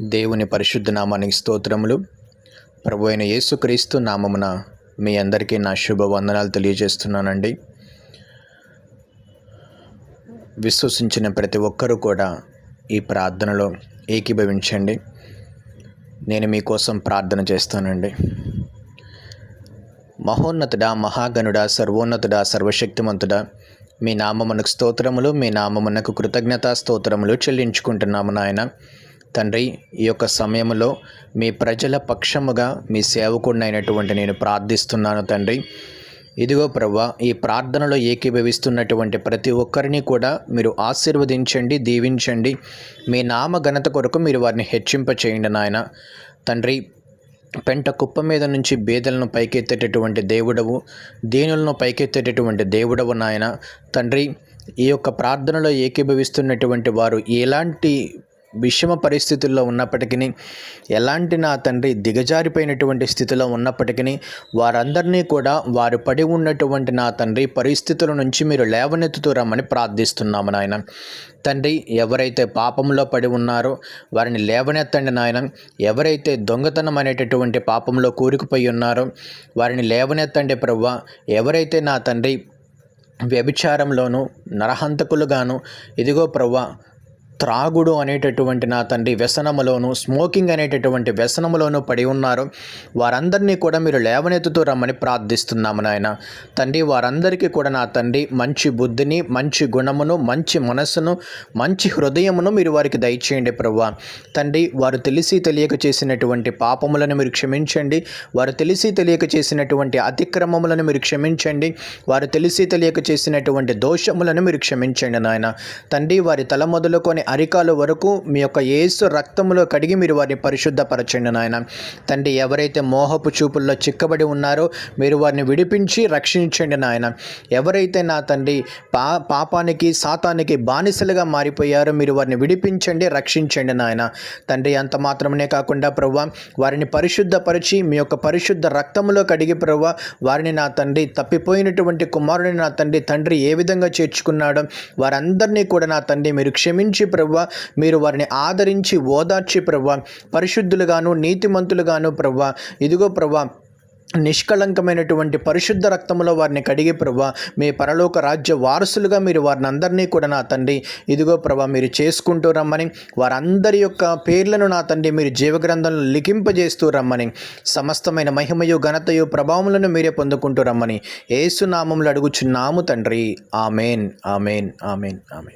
దేవుని పరిశుద్ధ నామానికి స్తోత్రములు. ప్రభు అయిన యేసుక్రీస్తు నామమున మీ అందరికీ నా శుభ వందనాలు తెలియజేస్తున్నానండి. విశ్వసించిన ప్రతి ఒక్కరూ కూడా ఈ ప్రార్థనలో ఏకీభవించండి. నేను మీకోసం ప్రార్థన చేస్తానండి. మహోన్నతుడా మహాగణుడా సర్వోన్నతుడా సర్వశక్తిమంతుడా మీ నామమునకు స్తోత్రములు మీ నామమునకు కృతజ్ఞతా స్తోత్రములు చెల్లించుకుంటున్నాము నాయన. తండ్రి ఈ యొక్క సమయంలో మీ ప్రజల పక్షముగా మీ సేవకుడినైనటువంటి నేను ప్రార్థిస్తున్నాను తండ్రి. ఇదిగో ప్రవ్వ ఈ ప్రార్థనలో ఏకీభవిస్తున్నటువంటి ప్రతి ఒక్కరిని కూడా మీరు ఆశీర్వదించండి దీవించండి. మీ నామ ఘనత కొరకు మీరు వారిని హెచ్చింప చేయండి నాయన. తండ్రి పెంట కుప్ప మీద నుంచి బేదలను పైకెత్తేటటువంటి దేవుడవు దీనులను పైకెత్తేటటువంటి దేవుడవు నాయన. తండ్రి ఈ యొక్క ప్రార్థనలో ఏకీభవిస్తున్నటువంటి వారు ఎలాంటి విషమ పరిస్థితుల్లో ఉన్నప్పటికీ ఎలాంటి నా తండ్రి దిగజారిపోయినటువంటి స్థితిలో ఉన్నప్పటికీ వారందరినీ కూడా వారు పడి ఉన్నటువంటి నా తండ్రి పరిస్థితుల నుంచి మీరు లేవనెత్తుతూ రమ్మని ప్రార్థిస్తున్నాము నాయన. తండ్రి ఎవరైతే పాపంలో పడి ఉన్నారో వారిని లేవనెత్తండి నాయన. ఎవరైతే దొంగతనం అనేటటువంటి పాపంలో కూరుకుపోయి ఉన్నారో వారిని లేవనెత్తండి ప్రవ్వ ఎవరైతే నా తండ్రి వ్యభిచారంలోను నరహంతకులుగాను ఇదిగో ప్రవ్వ త్రాగుడు అనేటటువంటి నా తండ్రి వ్యసనములోను స్మోకింగ్ అనేటటువంటి వ్యసనములోను పడి ఉన్నారు. వారందరినీ కూడా మీరు లేవనెత్తుతూ రమ్మని ప్రార్థిస్తున్నాము నాయన. తండ్రి వారందరికీ కూడా నా తండ్రి మంచి బుద్ధిని మంచి గుణమును మంచి మనస్సును మంచి హృదయమును మీరు వారికి దయచేయండి ప్రభు తండ్రి వారు తెలిసి తెలియక చేసినటువంటి పాపములను మీరు క్షమించండి. వారు తెలిసి తెలియక చేసినటువంటి అతిక్రమములను మీరు క్షమించండి. వారు తెలిసి తెలియక చేసినటువంటి దోషములను మీరు క్షమించండి నాయన. తండ్రి వారి తల మొదలుకొని అరికాలు వరకు మీ యొక్క ఏసు రక్తములో కడిగి మీరు వారిని పరిశుద్ధపరచండి నాయన. తండ్రి ఎవరైతే మోహపు చూపుల్లో చిక్కబడి ఉన్నారో మీరు వారిని విడిపించి రక్షించండి నాయన. ఎవరైతే నా తండ్రి పా పాపానికి సాతానికి బానిసలుగా మారిపోయారో మీరు వారిని విడిపించండి రక్షించండి నాయన. తండ్రి అంత మాత్రమే కాకుండా ప్రవ్వ వారిని పరిశుద్ధపరిచి మీ యొక్క పరిశుద్ధ రక్తంలో కడిగి ప్రవ్వ వారిని నా తండ్రి తప్పిపోయినటువంటి కుమారుని నా తండ్రి తండ్రి ఏ విధంగా చేర్చుకున్నాడో వారందరినీ కూడా నా తండ్రి మీరు క్షమించి ప్రవ్వ మీరు వారిని ఆదరించి ఓదార్చి ప్రవ్వ పరిశుద్ధులుగాను నీతిమంతులుగాను ప్రవ్వ ఇదిగో ప్రవ్వ నిష్కళంకమైనటువంటి పరిశుద్ధ రక్తములో వారిని కడిగి ప్రభా మీ పరలోక రాజ్య వారసులుగా మీరు వారిని అందరినీ కూడా నా తండ్రి. ఇదిగో ప్రభా మీరు చేసుకుంటూ రమ్మని వారందరి యొక్క పేర్లను నా తండ్రి మీరు జీవగ్రంథంలో లిఖింపజేస్తూ రమ్మని. సమస్తమైన మహిమయు ఘనతయు ప్రభావములను మీరే పొందుకుంటూ రమ్మని. ఏసునామంలో అడుగుచున్నాము తండ్రి. Amen amen amen amen.